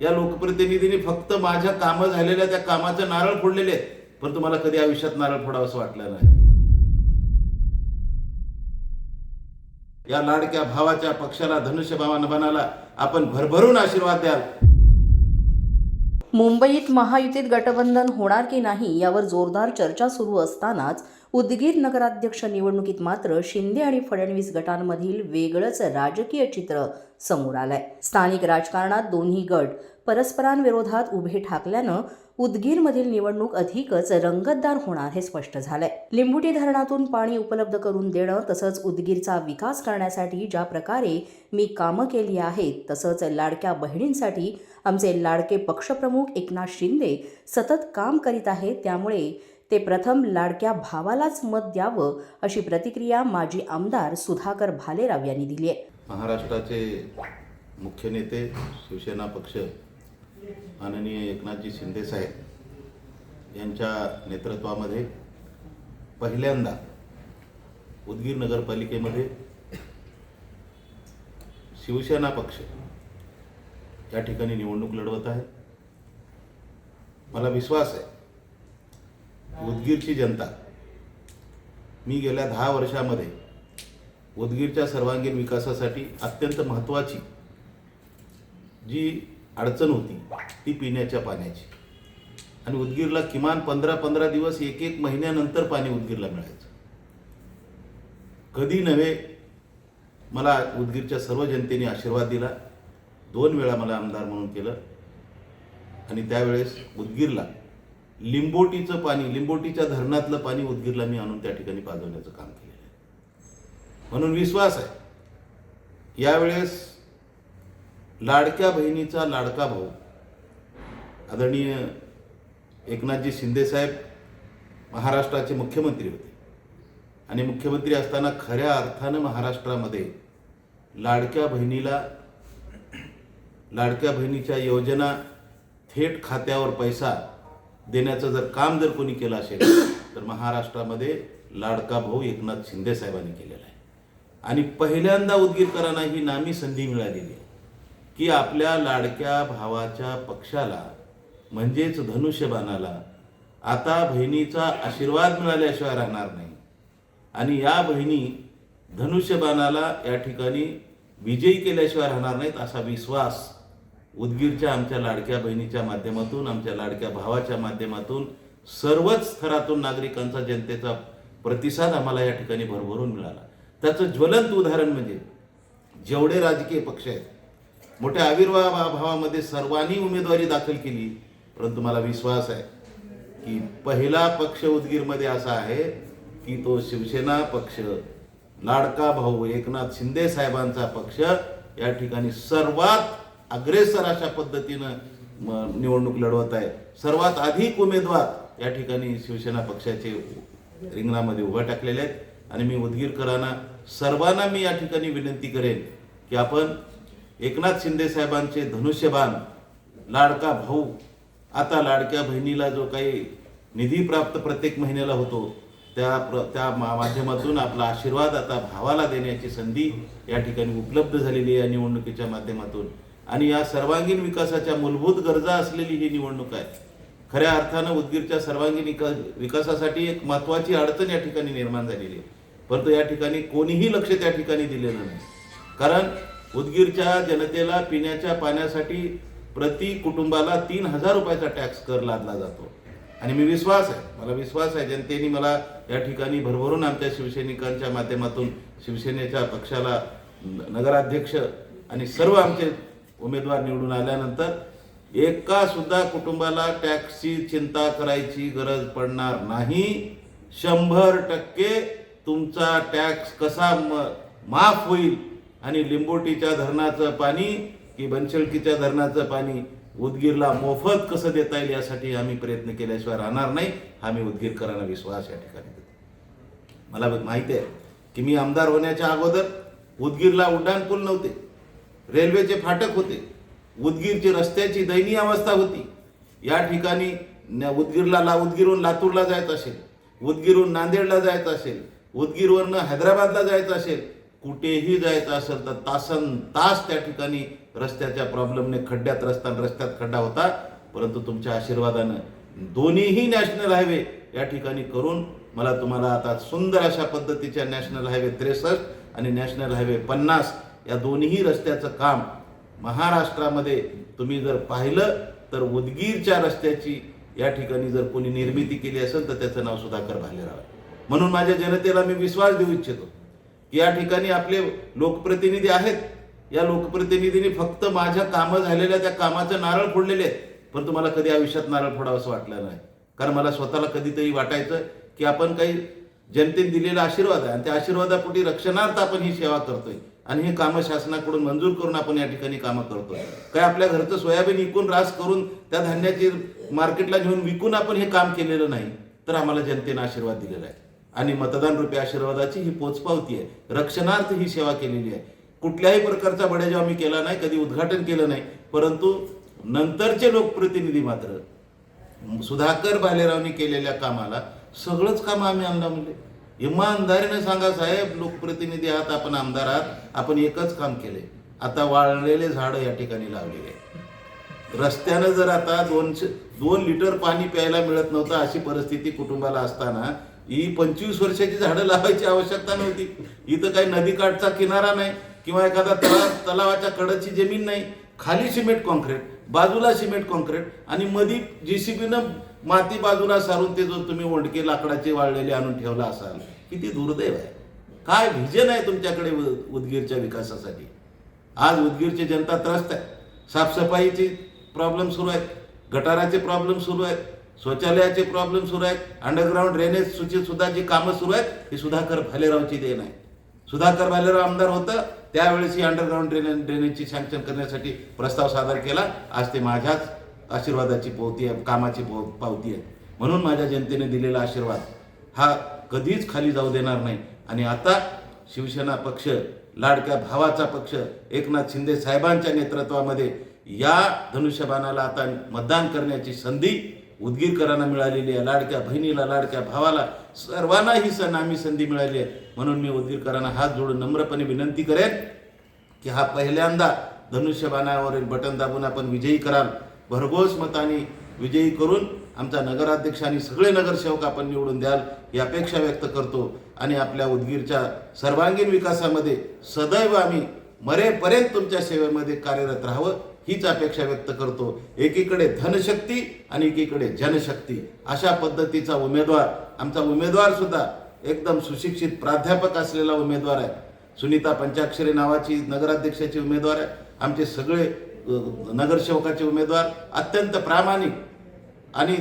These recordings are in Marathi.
या लोकप्रतिनिधींनी फक्त माझ्या कामं झालेल्या त्या कामाचं नारळ फोडलेले आहेत. पण तुम्हाला कधी आयुष्यात नारळ फोडावं असं वाटलं नाही. या लाडक्या भावाच्या पक्षाला धनुष्यबाण बनाला आपण भरभरून आशीर्वाद द्याल. मुंबईत महायुतीत गटबंधन होणार की नाही यावर जोरदार चर्चा सुरू असतानाच उदगीर नगराध्यक्ष निवडणुकीत मात्र शिंदे आणि फडणवीस गटांमधील वेगळंच राजकीय चित्र समोर आलंय. स्थानिक राजकारणात दोन्ही गट परस्परांविरोधात उभे ठाकल्यानं उदगीरमधील निवडणूक अधिकच रंगतदार होणार हे स्पष्ट झालंय. लिंबुटी धरणातून पाणी उपलब्ध करून देणं तसंच उदगीरचा विकास करण्यासाठी ज्या प्रकारे मी कामं केली आहेत तसंच लाडक्या बहिणींसाठी आमचे लाडके पक्षप्रमुख एकनाथ शिंदे सतत काम करीत आहेत त्यामुळे ते प्रथम लाडक्या भावालाच मत द्यावं अशी प्रतिक्रिया माजी आमदार सुधाकर भालेराव यांनी दिली आहे. महाराष्ट्राचे मुख्य नेते शिवसेना पक्ष माननीय एकनाथजी शिंदे साहेब यांच्या नेतृत्वामध्ये पहिल्यांदा उदगीर नगरपालिकेमध्ये शिवसेना पक्ष या ठिकाणी निवडणूक लढवत आहे. मला विश्वास आहे उदगीरची जनता. मी गेल्या दहा वर्षामध्ये उदगीरच्या सर्वांगीण विकासासाठी अत्यंत महत्त्वाची जी अडचण होती ती पिण्याच्या पाण्याची. आणि उदगीरला किमान पंधरा पंधरा दिवस एक एक महिन्यानंतर पाणी उदगीरला मिळायचं. कधी नव्हे मला उदगीरच्या सर्व जनतेने आशीर्वाद दिला. दोन वेळा मला आमदार म्हणून केलं. आणि त्यावेळेस उदगीरला लिंबोटीचं पाणी लिंबोटीच्या धरणातलं पाणी उदगीरला मी आणून त्या ठिकाणी पाजवण्याचं काम केलेलं आहे. म्हणून विश्वास आहे. यावेळेस लाडक्या बहिणीचा लाडका भाऊ आदरणीय एकनाथजी शिंदेसाहेब महाराष्ट्राचे मुख्यमंत्री होते. आणि मुख्यमंत्री असताना खऱ्या अर्थानं महाराष्ट्रामध्ये लाडक्या बहिणीला लाडक्या बहिणीच्या योजना थेट खात्यावर पैसा देण्याचं जर काम जर कोणी केलं असेल तर महाराष्ट्रामध्ये लाडका भाऊ एकनाथ शिंदे साहेबांनी केलेला आहे. आणि पहिल्यांदा उदगीरकरांना ही नामी संधी मिळालेली आहे की आपल्या लाडक्या भावाच्या पक्षाला म्हणजेच धनुष्यबाणाला आता बहिणीचा आशीर्वाद मिळाल्याशिवाय राहणार नाही. आणि या बहिणी धनुष्यबाणाला या ठिकाणी विजयी केल्याशिवाय राहणार नाहीत असा विश्वास उदगीरच्या आमच्या लाडक्या बहिणीच्या माध्यमातून आमच्या लाडक्या भावाच्या माध्यमातून सर्वच स्तरातून नागरिकांचा जनतेचा प्रतिसाद आम्हाला या ठिकाणी भरभरून मिळाला. त्याचं ज्वलंत उदाहरण म्हणजे जेवढे राजकीय पक्ष आहेत मोठ्या आविर्भाव भावामध्ये सर्वांनी उमेदवारी दाखल केली परंतु मला विश्वास आहे की पहिला पक्ष उदगीरमध्ये असा आहे की तो शिवसेना पक्ष लाडका भाऊ एकनाथ शिंदे साहेबांचा पक्ष या ठिकाणी सर्वात अग्रेसर अशा पद्धतीनं निवडणूक लढवत आहे. सर्वात अधिक उमेदवार या ठिकाणी शिवसेना पक्षाचे रिंगणामध्ये उभा टाकलेले आहेत. आणि मी उदगीरकरांना सर्वांना मी या ठिकाणी विनंती करेन की आपण एकनाथ शिंदे साहेबांचे धनुष्यबाण लाडका भाऊ आता लाडक्या बहिणीला जो काही निधी प्राप्त प्रत्येक महिन्याला होतो त्या प्र त्या मा- माध्यमातून आपला आशीर्वाद आता भावाला देण्याची संधी या ठिकाणी उपलब्ध झालेली आहे या निवडणुकीच्या माध्यमातून. आणि या सर्वांगीण विकासाच्या मूलभूत गरजा असलेली ही निवडणूक आहे. खऱ्या अर्थानं उदगीरच्या सर्वांगीण विकास विकासासाठी एक महत्त्वाची अडचण या ठिकाणी निर्माण झालेली आहे. परंतु या ठिकाणी कोणीही लक्ष त्या ठिकाणी दिलेलं नाही. कारण उदगीरच्या जनतेला पिण्याच्या पाण्यासाठी प्रति कुटुंबाला तीन हजार रुपयाचा टॅक्स कर लादला जातो. आणि मी विश्वास आहे मला विश्वास आहे जनतेने मला या ठिकाणी भरभरून आमच्या शिवसैनिकांच्या माध्यमातून शिवसेनेच्या पक्षाला नगराध्यक्ष आणि सर्व आमचे उमेदवार निवडून आल्यानंतर एका सुद्धा कुटुंबाला टॅक्सची चिंता करायची गरज पडणार नाही. शंभर टक्के तुमचा टॅक्स कसा म माफ होईल आणि लिंबोटीच्या धरणाचं पाणी की बनशेळकीच्या धरणाचं पाणी उदगीरला मोफत कसं देता येईल यासाठी आम्ही प्रयत्न केल्याशिवाय राहणार नाही. हा मी उदगीरकरांना विश्वास या ठिकाणी देतो. मला माहिती आहे की मी आमदार होण्याच्या अगोदर उदगीरला उड्डाणपूल नव्हते. रेल्वेचे फाटक होते. उदगीरची रस्त्याची दयनीय अवस्था होती. या ठिकाणी न- उदगीरला ला उदगीरहून लातूरला जायचं असेल उदगीरहून नांदेडला जायचं असेल उदगीरवरनं हैदराबादला जायचं असेल कुठेही जायचं असेल तर तासन तास त्या ठिकाणी रस्त्याच्या प्रॉब्लेमने खड्ड्यात रस्ता रस्त्यात खड्डा होता. परंतु तुमच्या आशीर्वादानं दोन्हीही नॅशनल हायवे या ठिकाणी करून मला तुम्हाला आता सुंदर अशा पद्धतीच्या नॅशनल हायवे त्रेसष्ट आणि नॅशनल हायवे पन्नास या दोन्ही रस्त्याचं काम महाराष्ट्रामध्ये तुम्ही जर पाहिलं तर उदगीरच्या रस्त्याची या ठिकाणी जर कोणी निर्मिती केली असेल तर त्याचं नाव सुधाकर भालेराव आहे. म्हणून माझ्या जनतेला मी विश्वास देऊ इच्छितो की या ठिकाणी आपले लोकप्रतिनिधी आहेत. या लोकप्रतिनिधींनी फक्त माझ्या कामं झालेल्या त्या कामाचं नारळ फोडलेले आहेत. पण तुम्हाला कधी आयुष्यात नारळ फोडावं असं वाटलं नाही. कारण मला स्वतःला कधीतरी वाटायचं की आपण काही जनतेने दिलेला आशीर्वाद आहे. आणि त्या आशीर्वादापोटी रक्षणार्थ आपण ही सेवा करतोय. आणि हे कामं शासनाकडून मंजूर करून आपण या ठिकाणी कामं करतो काय आपल्या घरचं सोयाबीन विकून रास करून त्या धान्याची मार्केटला घेऊन विकून आपण हे काम केलेलं नाही तर आम्हाला जनतेनं आशीर्वाद दिलेला आहे. आणि मतदान रूपी आशीर्वादाची ही पोचपावती आहे. रक्षणार्थ ही सेवा केलेली आहे. कुठल्याही प्रकारचा बडेजाव आम्ही केला नाही कधी उद्घाटन केलं नाही परंतु नंतरचे लोकप्रतिनिधी मात्र सुधाकर भालेरावनी केलेल्या कामाला सगळंच काम आम्ही आणलं म्हणले इमानदारीने सांगा साहेब लोकप्रतिनिधी आहात आपण आमदार आहात. आपण एकच काम केले. आता वाळलेले झाडं या ठिकाणी लावलेले. रस्त्यानं जर आता दोनशे दोन लिटर पाणी प्यायला मिळत नव्हतं अशी परिस्थिती कुटुंबाला असताना ही पंचवीस वर्षाची झाडं लावायची आवश्यकता नव्हती. इथं काही नदीकाठचा किनारा नाही किंवा एखादा तला तलावाच्या कडची जमीन नाही. खाली सिमेंट कॉन्क्रीट बाजूला सिमेंट कॉन्क्रीट आणि मधी जेसीबीनं माती बाजूला सारून ते जो तुम्ही ओंडके लाकडाचे वाळलेले आणून ठेवला असाल किती दुर्दैव आहे. काय व्हिजन आहे तुमच्याकडे उदगीरच्या विकासासाठी? आज उदगीरची जनता त्रस्त आहे. साफसफाईचे प्रॉब्लेम सुरू आहेत गटाराचे प्रॉब्लेम सुरू आहेत. शौचालयाचे प्रॉब्लेम सुरू आहेत. अंडरग्राऊंड ड्रेनेज सूची सुद्धा जी कामं सुरू आहेत. ही सुधाकर भालेरावची देण आहे. सुधाकर भालेराव आमदार होतं. त्यावेळेस ही अंडरग्राऊंड ड्रेनेज ड्रेनेजची सँक्शन करण्यासाठी प्रस्ताव सादर केला. आज ते माझ्याच आशीर्वादाची पोवती आहे कामाची पो पावती आहे. म्हणून माझ्या जनतेने दिलेला आशीर्वाद हा कधीच खाली जाऊ देणार नाही. आणि आता शिवसेना पक्ष लाडक्या भावाचा पक्ष एकनाथ शिंदे साहेबांच्या नेतृत्वामध्ये या धनुष्यबाणाला आता मतदान करण्याची संधी उदगीरकरांना मिळालेली आहे. लाडक्या बहिणीला लाडक्या भावाला सर्वांना ही सनामी संधी मिळाली आहे. म्हणून मी उदगीरकरांना हात जोडून नम्रपणे विनंती करेन की हा पहिल्यांदा धनुष्यबाणावरील बटन दाबून आपण विजयी कराल. भरघोस मताने विजयी करून आमचा नगराध्यक्ष आणि सगळे नगरसेवक आपण निवडून द्याल ही अपेक्षा व्यक्त करतो. आणि आपल्या उदगीरच्या सर्वांगीण विकासामध्ये सदैव आम्ही मरेपर्यंत तुमच्या सेवेमध्ये कार्यरत राहावं हीच अपेक्षा व्यक्त करतो. एकीकडे धनशक्ती आणि एकीकडे जनशक्ती. अशा पद्धतीचा उमेदवार आमचा उमेदवार सुद्धा एकदम सुशिक्षित प्राध्यापक असलेला उमेदवार आहे. सुनीता पंचाक्षरी नावाची नगराध्यक्षाची उमेदवार आहे. आमचे सगळे नगरसेवकाचे उमेदवार अत्यंत प्रामाणिक आणि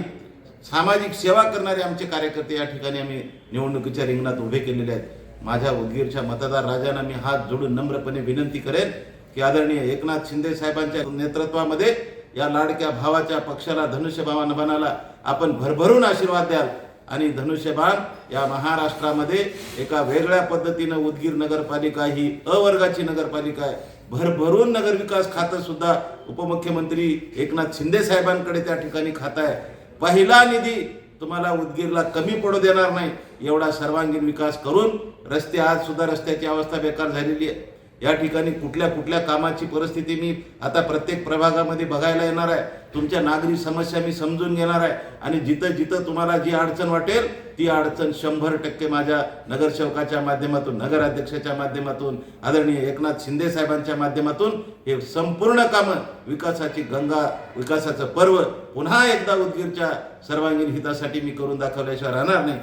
सामाजिक सेवा करणारे आमचे कार्यकर्ते या ठिकाणी आम्ही निवडणुकीच्या रिंगणात उभे केलेले आहेत. माझ्या उदगीरच्या मतदार राजांना मी हात जोडून नम्रपणे विनंती करेन की आदरणीय एकनाथ शिंदे साहेबांच्या नेतृत्वामध्ये या लाडक्या भावाच्या पक्षाला धनुष्यबाण बनाला आपण भरभरून आशीर्वाद द्याल. आणि धनुष्यबाण या महाराष्ट्रामध्ये एका वेगळ्या पद्धतीनं उदगीर नगरपालिका ही अवर्गाची नगरपालिका आहे. भरभरून नगरविकास खातं सुद्धा उपमुख्यमंत्री एकनाथ शिंदे साहेबांकडे त्या ठिकाणी खातं आहे. पहिला निधी तुम्हाला उदगीरला कमी पडू देणार नाही एवढा सर्वांगीण विकास करून रस्ते आज सुद्धा रस्त्याची अवस्था बेकार झालेली आहे. या ठिकाणी कुठल्या कुठल्या कामाची परिस्थिती मी आता प्रत्येक प्रभागामध्ये बघायला येणार आहे. तुमच्या नागरी समस्या मी समजून घेणार आहे. आणि जिथं जिथं तुम्हाला जी अडचण वाटेल ती अडचण शंभर टक्के माझ्या नगरसेवकाच्या माध्यमातून नगराध्यक्षाच्या माध्यमातून आदरणीय एकनाथ शिंदे साहेबांच्या माध्यमातून हे संपूर्ण कामं विकासाची गंगा विकासाचं पर्व पुन्हा एकदा उदगीरच्या सर्वांगीण हितासाठी मी करून दाखवल्याशिवाय राहणार नाही.